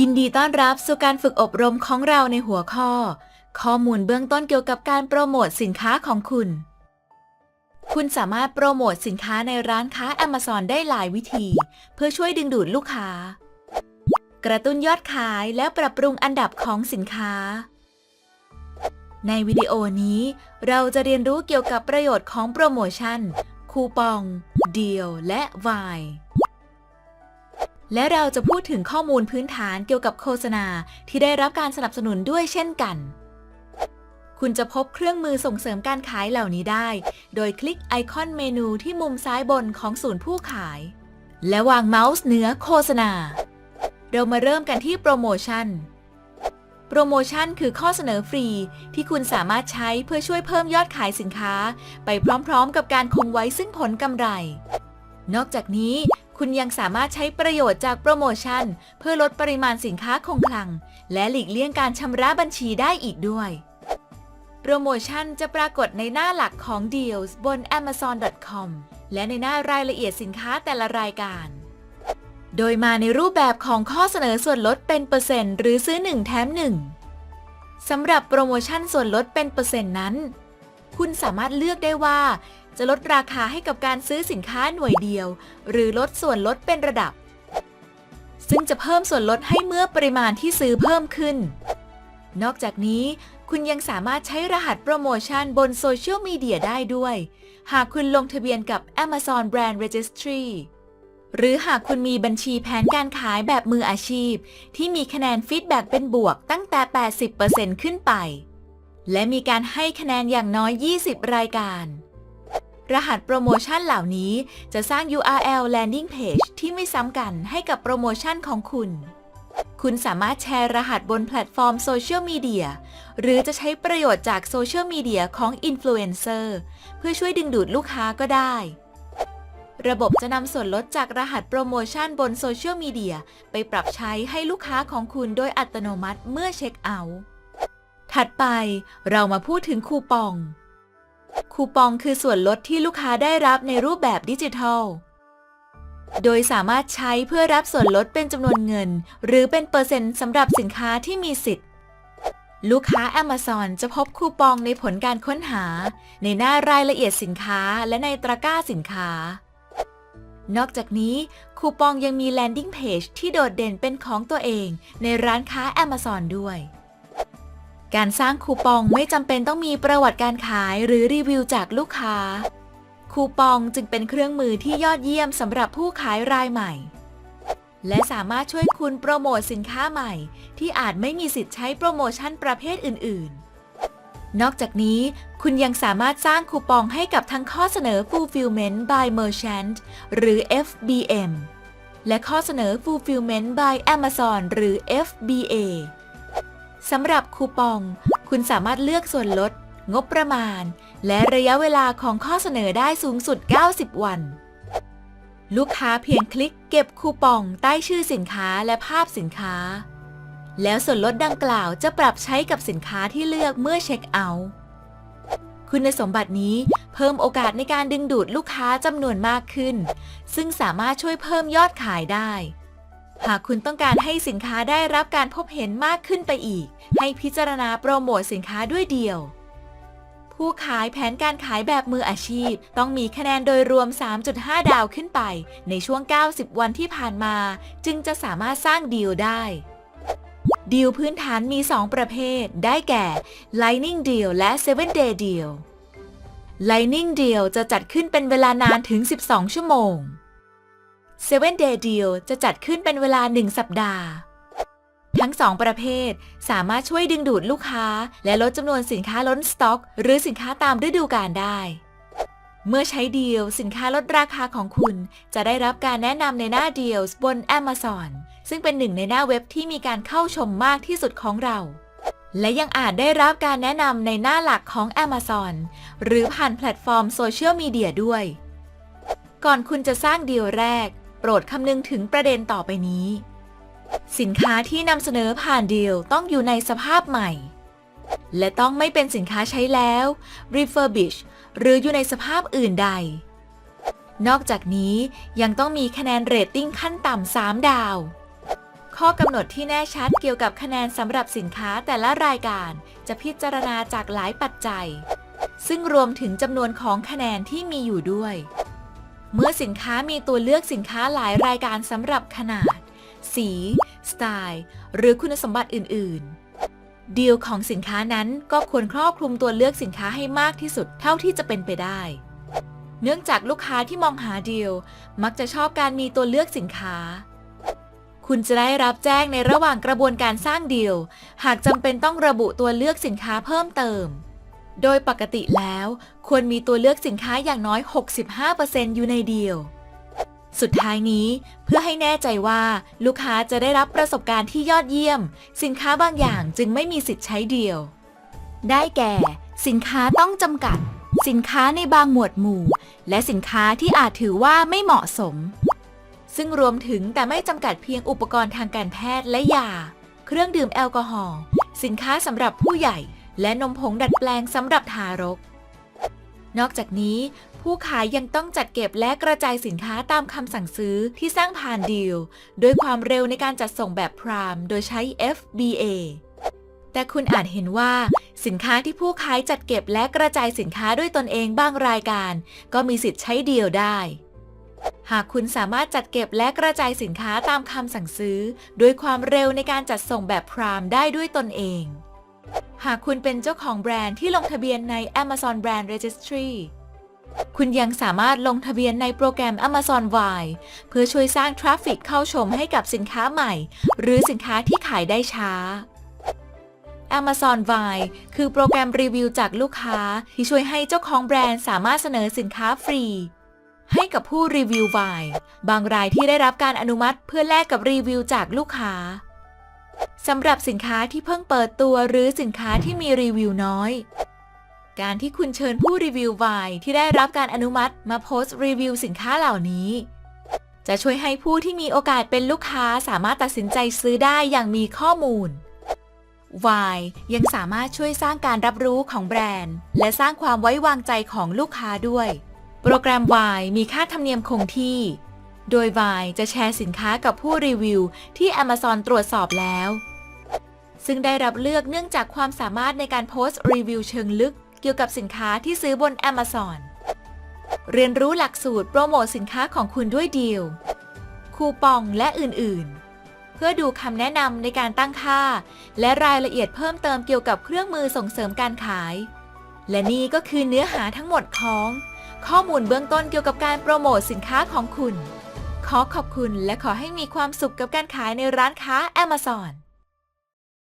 ยินดีต้อนรับสู่การฝึกอบรมของเราในหัวข้อ ข้อมูลเบื้องต้นเกี่ยวกับการโปรโมทสินค้าของคุณ คุณสามารถโปรโมทสินค้าในร้านค้า Amazon ได้หลายวิธี เพื่อช่วยดึงดูดลูกค้า กระตุ้นยอดขายและปรับปรุงอันดับของสินค้า ในวิดีโอนี้ เราจะเรียนรู้เกี่ยวกับประโยชน์ของโปรโมชั่น คูปอง เดีลและวาย และเราจะพูดถึงข้อมูลพื้นฐานเกี่ยวกับโฆษณาที่ได้รับการสนับสนุนด้วยเช่นกัน คุณจะพบเครื่องมือส่งเสริมการขายเหล่านี้ได้ โดยคลิกไอคอนเมนูที่มุมซ้ายบนของศูนย์ผู้ขาย และวางเมาส์เหนือโฆษณา เรามาเริ่มกันที่โปรโมชั่น โปรโมชั่นคือข้อเสนอฟรี ที่คุณสามารถใช้เพื่อช่วยเพิ่มยอดขายสินค้า ไปพร้อมๆ กับการคงไว้ซึ่งผลกำไรนอกจากนี้ คุณยังสามารถใช้ประโยชน์จากโปรโมชั่น เพื่อลดปริมาณสินค้าคงคลัง และหลีกเลี่ยงการชำระบัญชีได้อีกด้วย โปรโมชั่นจะปรากฏในหน้าหลักของ Deals บน amazon.com และในหน้ารายละเอียดสินค้าแต่ละรายการ โดยมาในรูปแบบของข้อเสนอส่วนลดเป็นเปอร์เซ็นต์หรือซื้อ 1 แถม 1สำหรับโปรโมชั่นส่วนลดเป็นเปอร์เซ็นต์นั้น คุณสามารถเลือกได้ว่า จะลดราคาให้กับการซื้อสินค้าหน่วยเดียว หรือลดส่วนลดเป็นระดับ ซึ่งจะเพิ่มส่วนลดให้เมื่อปริมาณที่ซื้อเพิ่มขึ้น นอกจากนี้ คุณยังสามารถใช้รหัสโปรโมชั่นบนโซเชียลมีเดียได้ด้วย หากคุณลงทะเบียนกับ Amazon Brand Registry หรือหากคุณมีบัญชีแผนการขายแบบมืออาชีพ ที่มีคะแนนฟีดแบ็กเป็นบวกตั้งแต่ 80%ขึ้นไป และมีการให้คะแนนอย่างน้อย 20 รายการ รหัสโปรโมชั่นเหล่านี้จะสร้าง URL landing page ที่ไม่ซ้ำกันให้กับโปรโมชั่นของคุณ คุณสามารถแชร์รหัสบนแพลตฟอร์มโซเชียลมีเดียหรือจะใช้ประโยชน์จากโซเชียลมีเดียของอินฟลูเอนเซอร์เพื่อช่วยดึงดูดลูกค้าก็ได้ ระบบจะนำส่วนลดจากรหัสโปรโมชั่นบนโซเชียลมีเดียไปปรับใช้ให้ลูกค้าของคุณโดยอัตโนมัติเมื่อเช็คเอาท์ถัดไปเรามาพูดถึงคูปอง คูปองคือส่วนลดที่ลูกค้าได้รับในรูปแบบดิจิทัล โดยสามารถใช้เพื่อรับส่วนลดเป็นจำนวนเงิน หรือเป็นเปอร์เซ็นต์สำหรับสินค้าที่มีสิทธิ์ ลูกค้า Amazon จะพบคูปองในผลการค้นหา ในหน้ารายละเอียดสินค้าและในตะกร้าสินค้า นอกจากนี้ คูปองยังมี landing page ที่โดดเด่นเป็นของตัวเองในร้านค้า Amazon ด้วย การสร้างคูปองไม่จำเป็นต้องมีประวัติการขายหรือรีวิวจากลูกค้า คูปองจึงเป็นเครื่องมือที่ยอดเยี่ยมสำหรับผู้ขายรายใหม่ และสามารถช่วยคุณโปรโมทสินค้าใหม่ ที่อาจไม่มีสิทธิ์ใช้โปรโมชั่นประเภทอื่น ๆ นอกจากนี้คุณยังสามารถสร้างคูปองให้กับทั้งข้อเสนอ Fulfillment by Merchant หรือ FBM และข้อเสนอ Fulfillment by Amazon หรือ FBA สำหรับคูปอง คุณสามารถเลือกส่วนลด งบประมาณ และระยะเวลาของข้อเสนอได้สูงสุด 90 วัน ลูกค้าเพียงคลิกเก็บคูปองใต้ชื่อสินค้าและภาพสินค้า แล้วส่วนลดดังกล่าวจะปรับใช้กับสินค้าที่เลือกเมื่อเช็คเอาท์คุณสมบัตินี้เพิ่มโอกาสในการดึงดูดลูกค้าจำนวนมากขึ้น ซึ่งสามารถช่วยเพิ่มยอดขายได้ หากคุณต้องการให้สินค้าได้รับการพบเห็นมากขึ้นไปอีก ให้พิจารณาโปรโมทสินค้าด้วยเดียว ผู้ขายแผนการขายแบบมืออาชีพ ต้องมีคะแนนโดยรวม 3.5 ดาวขึ้นไป ในช่วง 90 วันที่ผ่านมา จึงจะสามารถสร้างดีลได้ดีลพื้นฐานมี 2 ประเภท ได้แก่ Lightning Deal และ 7 Day Deal Lightning Deal จะจัดขึ้นเป็นเวลานานถึง 12 ชั่วโมง 7 Day Deal จะจัดขึ้นเป็นเวลา 1 สัปดาห์ ทั้ง2ประเภทสามารถช่วยดึงดูดลูกค้า และลดจำนวนสินค้าล้นสต็อก หรือสินค้าตามฤดูกาลได้ เมื่อใช้เดีลสินค้าลดราคาของคุณ จะได้รับการแนะนำในหน้า Deals บน Amazon ซึ่งเป็นหนึ่งในหน้าเว็บที่มีการเข้าชมมากที่สุดของเราและยังอาจได้รับการแนะนำในหน้าหลักของ Amazon หรือผ่านแพลตฟอร์มโซเชียลมีเดียด้วย ก่อนคุณจะสร้างดีลแรก รดคำนึงถึงประเด็นต่อไปนี้ สินค้าที่นำเสนอผ่านดีลต้องอยู่ในสภาพใหม่ และต้องไม่เป็นสินค้าใช้แล้ว refurbish หรืออยู่ในสภาพอื่นใด นอกจากนี้ยังต้องมีคะแนนเรตติ้งขั้นต่ำ 3 ดาว ข้อกำหนดที่แน่ชัดเกี่ยวกับคะแนนสำหรับสินค้าแต่ละรายการจะพิจารณาจากหลายปัจจัย ซึ่งรวมถึงจำนวนของคะแนนที่มีอยู่ด้วย เมื่อสินค้ามีตัวเลือกสินค้าหลายรายการสำหรับขนาด สี สไตล์ หรือคุณสมบัติอื่น ๆ ดีลของสินค้านั้นก็ควรครอบคลุมตัวเลือกสินค้าให้มากที่สุดเท่าที่จะเป็นไปได้ เนื่องจากลูกค้าที่มองหาดีลมักจะชอบการมีตัวเลือกสินค้า คุณจะได้รับแจ้งในระหว่างกระบวนการสร้างดีลหากจำเป็นต้องระบุตัวเลือกสินค้าเพิ่มเติม โดยปกติแล้วควรมีตัวเลือกสินค้าอย่างน้อย 65%อยู่ในเดีลสุดท้ายนี้เพื่อให้แน่ใจว่าลูกค้าจะได้รับประสบการณ์ที่ยอดเยี่ยม สินค้าบางอย่างจึงไม่มีสิทธิ์ใช้เดีลได้แก่ สินค้าต้องจำกัด สินค้าในบางหมวดหมู่ และสินค้าที่อาจถือว่าไม่เหมาะสม ซึ่งรวมถึงแต่ไม่จำกัดเพียงอุปกรณ์ทางการแพทย์และยา เครื่องดื่มแอลกอฮอล์สินค้าสำหรับผู้ใหญ่ และนมผงดัดแปลงสำหรับทารก นอกจากนี้ ผู้ขายยังต้องจัดเก็บและกระจายสินค้าตามคำสั่งซื้อที่สร้างผ่านดีลด้วยความเร็วในการจัดส่งแบบพรามโดยใช้ FBA แต่คุณอาจเห็นว่า สินค้าที่ผู้ขายจัดเก็บและกระจายสินค้าด้วยตนเองบางรายการ ก็มีสิทธิ์ใช้ดีลได้หากคุณสามารถจัดเก็บและกระจายสินค้าตามคำสั่งซื้อ ด้วยความเร็วในการจัดส่งแบบพรามได้ด้วยตนเอง หากคุณเป็นเจ้าของแบรนด์ที่ลงทะเบียนใน Amazon Brand Registry คุณยังสามารถลงทะเบียนในโปรแกรม Amazon Y เพื่อช่วยสร้างทราฟฟิกเข้าชมให้กับสินค้าใหม่ หรือสินค้าที่ขายได้ช้า Amazon Y คือโปรแกรมรีวิวจากลูกค้าที่ช่วยให้เจ้าของแบรนด์สามารถเสนอสินค้าฟรี ให้กับผู้รีวิว Y บางรายที่ได้รับการอนุมัติเพื่อแลกกับรีวิวจากลูกค้า สำหรับสินค้าที่เพิ่งเปิดตัวหรือสินค้าที่มีรีวิวน้อย การที่คุณเชิญผู้รีวิววายที่ได้รับการอนุมัติมาโพสต์รีวิวสินค้าเหล่านี้ จะช่วยให้ผู้ที่มีโอกาสเป็นลูกค้าสามารถตัดสินใจซื้อได้อย่างมีข้อมูล Y ยังสามารถช่วยสร้างการรับรู้ของแบรนด์ และสร้างความไว้วางใจของลูกค้าด้วย โปรแกรม Y มีค่าธรรมเนียมคงที่ โดย Y จะแชร์สินค้ากับผู้รีวิวที่ Amazon ตรวจสอบแล้ว ซึ่งได้รับเลือกเนื่องจากความสามารถในการโพสต์รีวิวเชิงลึก เกี่ยวกับสินค้าที่ซื้อบน Amazon เรียนรู้หลักสูตรโปรโมทสินค้าของคุณด้วยดีลคูปองและอื่น ๆ เพื่อดูคำแนะนำในการตั้งค่า และรายละเอียดเพิ่มเติมเกี่ยวกับเครื่องมือส่งเสริมการขาย และนี่ก็คือเนื้อหาทั้งหมดของ ข้อมูลเบื้องต้นเกี่ยวกับการโปรโมทสินค้าของคุณ ขอขอบคุณและขอให้มีความสุขกับการขายในร้านค้า Amazon